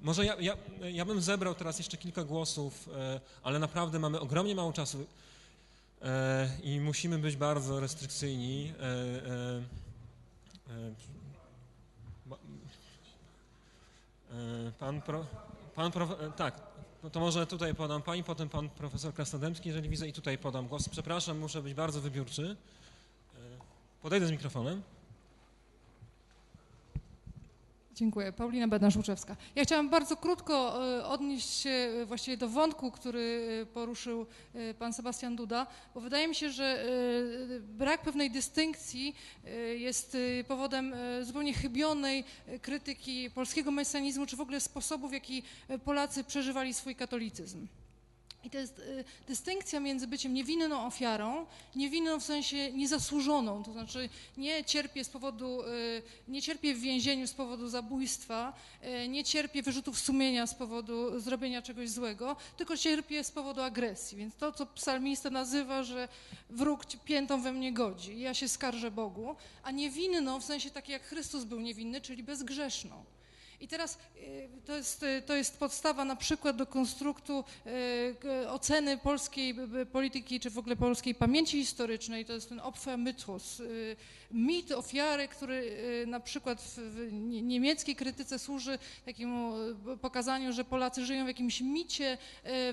Może ja, ja, ja bym zebrał teraz jeszcze kilka głosów, e, ale naprawdę mamy ogromnie mało czasu e, i musimy być bardzo restrykcyjni. E, pan, pro, pan prof, tak, to może tutaj podam pani, potem pan profesor Krasnodębski, jeżeli widzę, i tutaj podam głos. Przepraszam, muszę być bardzo wybiórczy. Podejdę z mikrofonem. Dziękuję. Paulina Bednarz-Łuczewska. Ja chciałam bardzo krótko e, odnieść się e, właściwie do wątku, który e, poruszył pan Sebastian Duda, bo wydaje mi się, że brak pewnej dystynkcji jest powodem zupełnie chybionej krytyki polskiego mesjanizmu, czy w ogóle sposobu, w jaki Polacy przeżywali swój katolicyzm. I to jest y, dystynkcja między byciem niewinną ofiarą, niewinną w sensie niezasłużoną, to znaczy nie cierpię z powodu, y, nie cierpię w więzieniu z powodu zabójstwa, y, nie cierpię wyrzutów sumienia z powodu zrobienia czegoś złego, tylko cierpię z powodu agresji. Więc to, co psalmista nazywa, że wróg piętą we mnie godzi ja się skarżę Bogu, a niewinną w sensie taki jak Chrystus był niewinny, czyli bezgrzeszną. I teraz y, to jest, y, to jest podstawa na przykład do konstruktu y, oceny polskiej polityki, czy w ogóle polskiej pamięci historycznej, to jest ten Opfermythos, mit ofiary, który na przykład w niemieckiej krytyce służy takiemu pokazaniu, że Polacy żyją w jakimś micie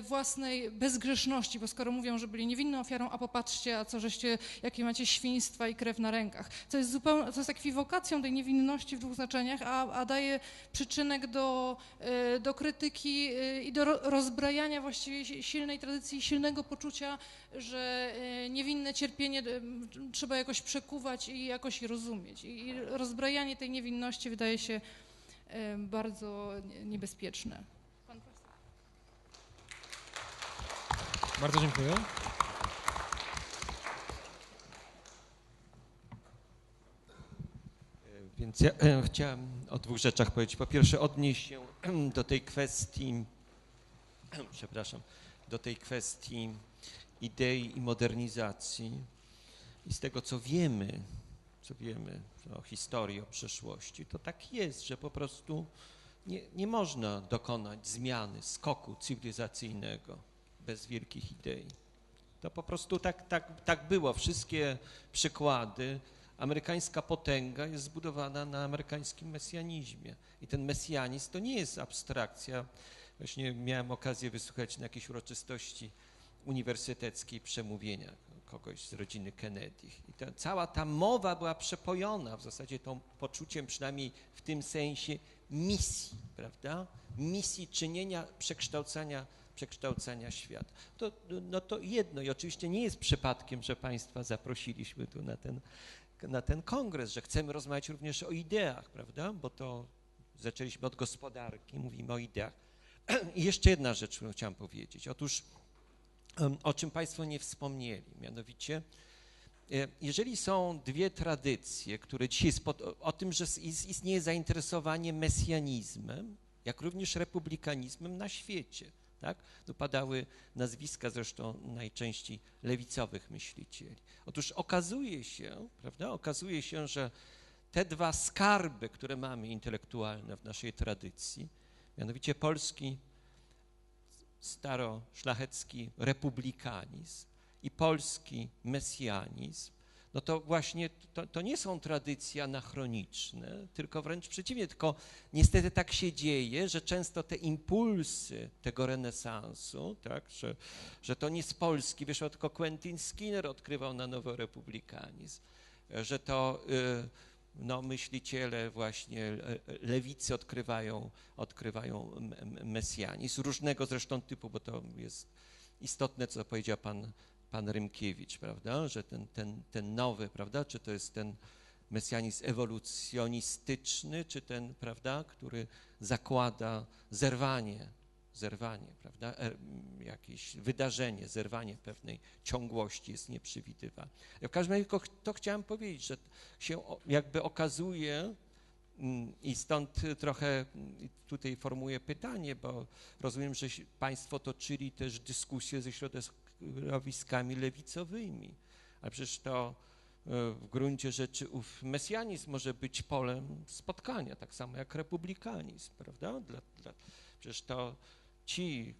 własnej bezgrzeszności, bo skoro mówią, że byli niewinną ofiarą, a popatrzcie, a co żeście, jakie macie świństwa i krew na rękach. Co jest zupełnie, co jest ekwivokacją tej niewinności w dwóch znaczeniach, a, a daje przyczynek do, e, do krytyki e, i do rozbrajania właściwie silnej tradycji, silnego poczucia, że e, niewinne cierpienie trzeba jakoś przekuwać i jakoś rozumieć. I rozbrajanie tej niewinności wydaje się bardzo niebezpieczne. Bardzo dziękuję. Więc ja e, chciałem o dwóch rzeczach powiedzieć. Po pierwsze, odnieść się do tej kwestii, przepraszam, do tej kwestii idei i modernizacji i z tego, co wiemy, co wiemy o historii, o przeszłości, to tak jest, że po prostu nie, nie można dokonać zmiany, skoku cywilizacyjnego bez wielkich idei. To po prostu tak, tak, tak było. Wszystkie przykłady amerykańska potęga jest zbudowana na amerykańskim mesjanizmie. I ten mesjanizm to nie jest abstrakcja. Właśnie miałem okazję wysłuchać na jakiejś uroczystości uniwersyteckiej przemówienia kogoś z rodziny Kennedy. I ta, cała ta mowa była przepojona w zasadzie tą poczuciem, przynajmniej w tym sensie, misji, prawda? Misji czynienia, przekształcania, przekształcania świata. To, no to jedno i oczywiście nie jest przypadkiem, że Państwa zaprosiliśmy tu na ten na ten kongres, że chcemy rozmawiać również o ideach, prawda? Bo to zaczęliśmy od gospodarki, mówimy o ideach. I jeszcze jedna rzecz, którą chciałem powiedzieć. Otóż, o czym Państwo nie wspomnieli, mianowicie, e, jeżeli są dwie tradycje, które dzisiaj, spod, o tym, że istnieje zainteresowanie mesjanizmem, jak również republikanizmem na świecie, tak? Padały nazwiska zresztą najczęściej lewicowych myślicieli. Otóż okazuje się, prawda, okazuje się, że te dwa skarby, które mamy intelektualne w naszej tradycji, mianowicie polski staroszlachecki republikanizm i polski mesjanizm, no to właśnie to, to, nie są tradycje anachroniczne, tylko wręcz przeciwnie, tylko niestety tak się dzieje, że często te impulsy tego renesansu, tak, że, że to nie z Polski wyszło, tylko Quentin Skinner odkrywał na nowo republikanizm, że to y, no, myśliciele właśnie lewicy odkrywają, odkrywają mesjanizm, różnego zresztą typu, bo to jest istotne, co powiedział pan pan Rymkiewicz, prawda, że ten, ten, ten nowy, prawda, czy to jest ten mesjanizm ewolucjonistyczny, czy ten, prawda, który zakłada zerwanie, zerwanie, prawda, er, jakieś wydarzenie, zerwanie pewnej ciągłości jest nieprzewidywane. Ja w każdym razie to chciałem powiedzieć, że się jakby okazuje, mm, i stąd trochę tutaj formułuję pytanie, bo rozumiem, że Państwo toczyli też dyskusję ze środowiskami lewicowymi. Ale przecież to w gruncie rzeczy ów mesjanizm może być polem spotkania, tak samo jak republikanizm, prawda? Dla, dla, przecież to ci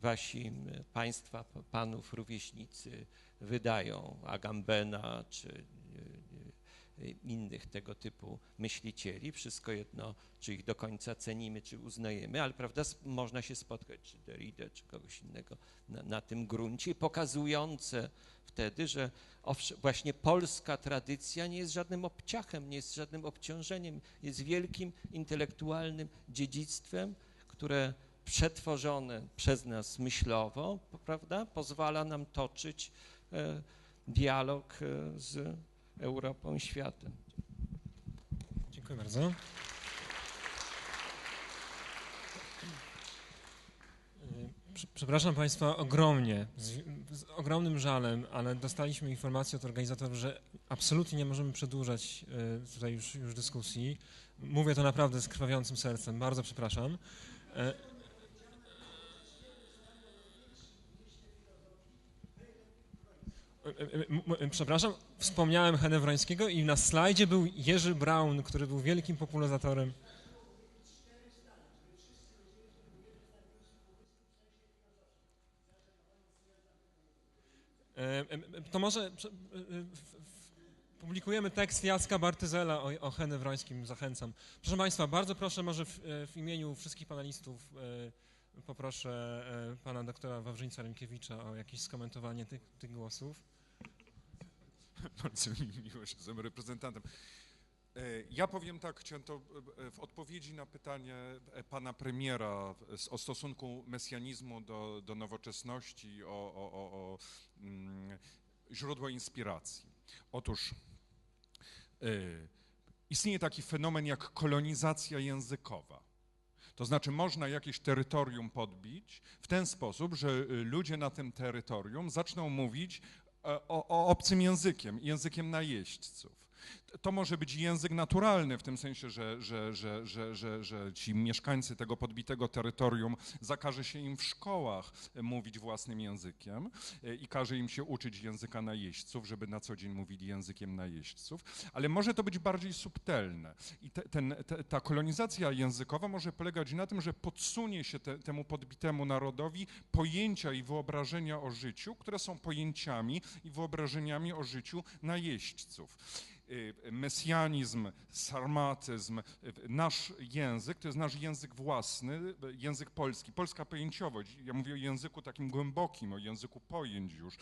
wasi państwa, panów rówieśnicy wydają Agambena czy e, e, innych tego typu myślicieli, wszystko jedno, czy ich do końca cenimy, czy uznajemy, ale prawda, można się spotkać, czy Derrida, czy kogoś innego na, na tym gruncie, pokazujące wtedy, że owszem, właśnie polska tradycja nie jest żadnym obciachem, nie jest żadnym obciążeniem, jest wielkim intelektualnym dziedzictwem, które przetworzone przez nas myślowo, prawda, pozwala nam toczyć e, dialog e, z Europą światem. Dziękuję bardzo. Y, prze- Przepraszam Państwa ogromnie, z, z ogromnym żalem, ale dostaliśmy informację od organizatorów, że absolutnie nie możemy przedłużać y, tutaj już, już dyskusji. Mówię to naprawdę z krwawiącym sercem, bardzo przepraszam. E, E, e, m- m- Przepraszam, wspomniałem Henę Wrońskiego i na slajdzie był Jerzy Braun, który był wielkim popularyzatorem. E, e, To może e, publikujemy tekst Jacka Bartyzela o, o Henę Wrońskim, zachęcam. Proszę Państwa, bardzo proszę może w, w imieniu wszystkich panelistów poproszę pana doktora Wawrzyńca-Rynkiewicza o jakieś skomentowanie tych, tych głosów. Bardzo mi miło, że jestem reprezentantem. E, Ja powiem tak, chciałem to e, w odpowiedzi na pytanie e, pana premiera o stosunku mesjanizmu do, do nowoczesności, o, o, o, o mm, źródła inspiracji. Otóż e, istnieje taki fenomen jak kolonizacja językowa. To znaczy można jakieś terytorium podbić w ten sposób, że ludzie na tym terytorium zaczną mówić e, o, o obcym językiem, językiem najeźdźców. To może być język naturalny, w tym sensie, że, że, że, że, że, że ci mieszkańcy tego podbitego terytorium zakaże się im w szkołach mówić własnym językiem e, i każe im się uczyć języka najeźdźców, żeby na co dzień mówili językiem najeźdźców, ale może to być bardziej subtelne. I te, ten, te, ta kolonizacja językowa może polegać na tym, że podsunie się te, temu podbitemu narodowi pojęcia i wyobrażenia o życiu, które są pojęciami i wyobrażeniami o życiu najeźdźców. Y, Mesjanizm, sarmatyzm, y, nasz język to jest nasz język własny, y, język polski, polska pojęciowość. Ja mówię o języku takim głębokim, o języku pojęć już,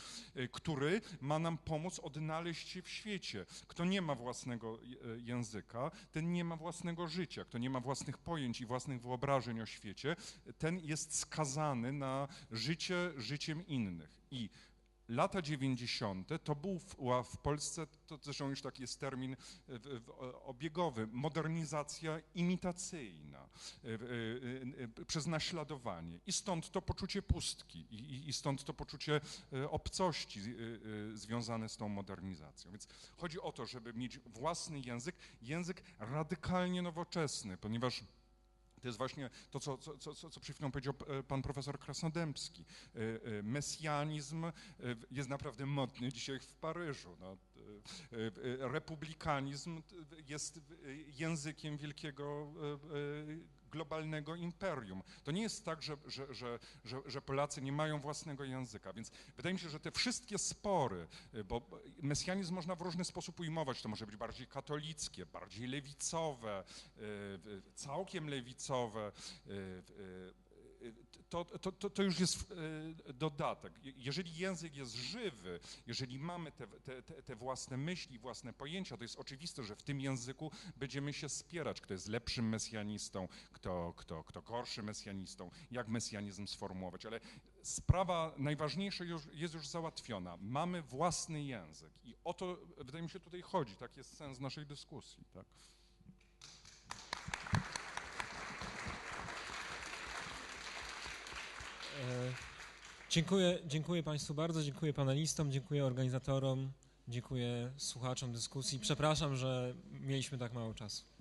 który ma nam pomóc odnaleźć się w świecie. Kto nie ma własnego języka, ten nie ma własnego życia. Kto nie ma własnych pojęć i własnych wyobrażeń o świecie, ten jest skazany na życie życiem innych. I lata 90. to był w, Polsce, to zresztą już taki jest termin e, obiegowy, modernizacja imitacyjna e, e, przez naśladowanie. I stąd to poczucie pustki i, i, stąd to poczucie obcości związane z tą modernizacją. Więc chodzi o to, żeby mieć własny język, język radykalnie nowoczesny, ponieważ to jest właśnie to, co, co, co, co przed chwilą powiedział e, pan profesor Krasnodębski. E, e, Mesjanizm jest naprawdę modny dzisiaj w Paryżu. No. Republikanizm jest językiem wielkiego globalnego imperium. To nie jest tak, że, że, że, że, Polacy nie mają własnego języka, więc wydaje mi się, że te wszystkie spory, e, bo mesjanizm można w różny sposób ujmować, to może być bardziej katolickie, bardziej lewicowe, e, w- całkiem lewicowe, to, to, to, to już jest e, dodatek. Je- Jeżeli język jest żywy, jeżeli mamy te, te, te, te własne myśli, własne pojęcia, to jest oczywiste, że w tym języku będziemy się spierać, kto jest lepszym mesjanistą, kto, kto, kto gorszym mesjanistą, jak mesjanizm sformułować. Ale sprawa najważniejsza już, jest już załatwiona. Mamy własny język i o to, wydaje mi się, tutaj chodzi. Tak jest sens naszej dyskusji. Tak? E, Dziękuję, dziękuję Państwu bardzo, dziękuję panelistom, dziękuję organizatorom, dziękuję słuchaczom dyskusji. Przepraszam, że mieliśmy tak mało czasu.